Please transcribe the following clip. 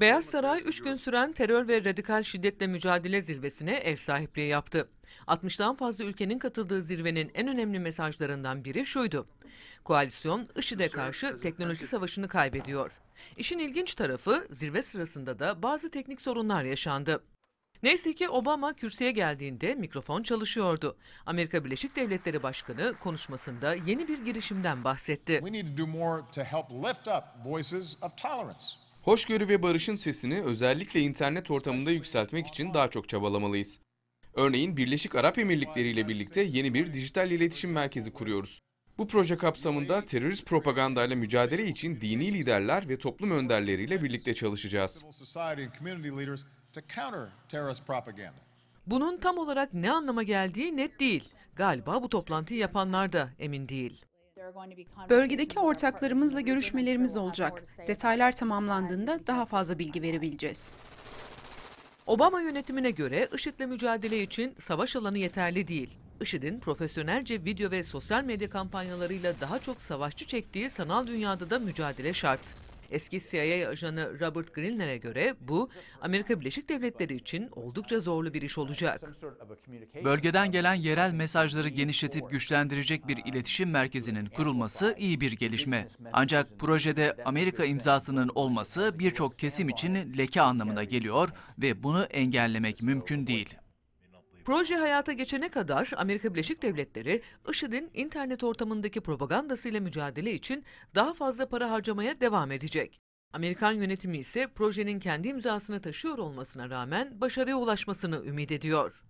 Beyaz Saray 3 gün süren terör ve radikal şiddetle mücadele zirvesine ev sahipliği yaptı. 60'tan fazla ülkenin katıldığı zirvenin en önemli mesajlarından biri şuydu. Koalisyon IŞİD'e karşı teknoloji savaşını kaybediyor. İşin ilginç tarafı zirve sırasında da bazı teknik sorunlar yaşandı. Neyse ki Obama kürsüye geldiğinde mikrofon çalışıyordu. Amerika Birleşik Devletleri Başkanı konuşmasında yeni bir girişimden bahsetti. We need to do more to help lift up voices of tolerance. Hoşgörü ve barışın sesini özellikle internet ortamında yükseltmek için daha çok çabalamalıyız. Örneğin Birleşik Arap Emirlikleri ile birlikte yeni bir dijital iletişim merkezi kuruyoruz. Bu proje kapsamında terörist propagandayla mücadele için dini liderler ve toplum önderleriyle birlikte çalışacağız. Bunun tam olarak ne anlama geldiği net değil. Galiba bu toplantıyı yapanlar da emin değil. Bölgedeki ortaklarımızla görüşmelerimiz olacak. Detaylar tamamlandığında daha fazla bilgi verebileceğiz. Obama yönetimine göre IŞİD'le mücadele için savaş alanı yeterli değil. IŞİD'in profesyonelce video ve sosyal medya kampanyalarıyla daha çok savaşçı çektiği sanal dünyada da mücadele şart. Eski CIA ajanı Robert Greenler'e göre bu Amerika Birleşik Devletleri için oldukça zorlu bir iş olacak. Bölgeden gelen yerel mesajları genişletip güçlendirecek bir iletişim merkezinin kurulması iyi bir gelişme. Ancak projede Amerika imzasının olması birçok kesim için leke anlamına geliyor ve bunu engellemek mümkün değil. Proje hayata geçene kadar Amerika Birleşik Devletleri, IŞİD'in internet ortamındaki propagandasıyla mücadele için daha fazla para harcamaya devam edecek. Amerikan yönetimi ise projenin kendi imzasını taşıyor olmasına rağmen başarıya ulaşmasını ümit ediyor.